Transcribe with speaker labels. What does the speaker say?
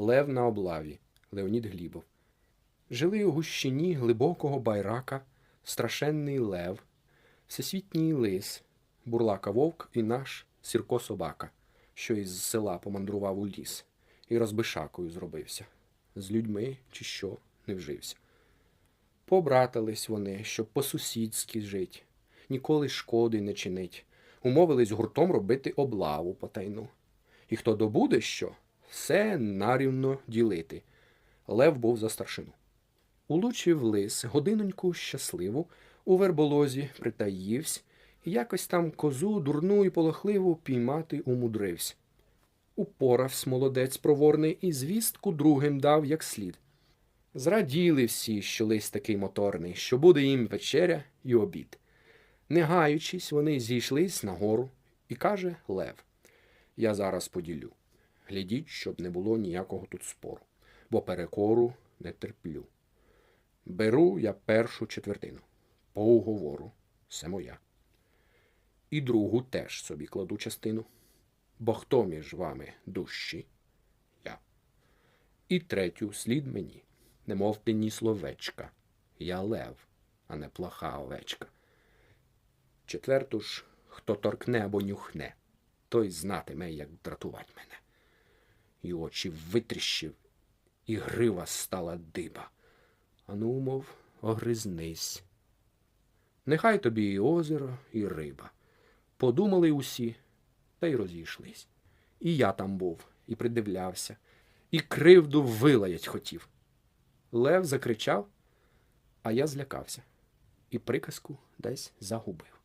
Speaker 1: Лев на облаві Леонід Глібов. Жили у гущині глибокого байрака страшенний лев, всесвітній лис, бурлака вовк і наш Сірко собака, що із села помандрував у ліс і розбишакою зробився. З людьми чи що не вжився. Побратались вони, щоб по-сусідськи жить, ніколи шкоди не чинить, умовились гуртом робити облаву потайну. І хто добуде що, все нарівно ділити. Лев був за старшину. Улучив лис годиноньку щасливу, у верболозі притаївсь, і якось там козу дурну і полохливу піймати умудривсь. Упоравсь молодець проворний і звістку другим дав як слід. Зраділи всі, що лис такий моторний, що буде їм вечеря і обід. Не гаючись, вони зійшлись на гору, і каже Лев: Я зараз поділю. Глядіть, щоб не було ніякого тут спору, бо перекору не терплю. Беру я першу четвертину. По уговору, це моя. І другу теж собі кладу частину. Бо хто між вами дужчий? Я. І третю слід мені, не мовте ні словечка. Я лев, а не плоха овечка. Четверту ж, хто торкне або нюхне, той знатиме, як дратувати мене. І очі витріщив, і грива стала диба. Ану, мов, огризнись. Нехай тобі і озеро, і риба. Подумали усі, та й розійшлись. І я там був, і придивлявся, і кривду вилаять хотів. Лев закричав, а я злякався, і приказку десь загубив.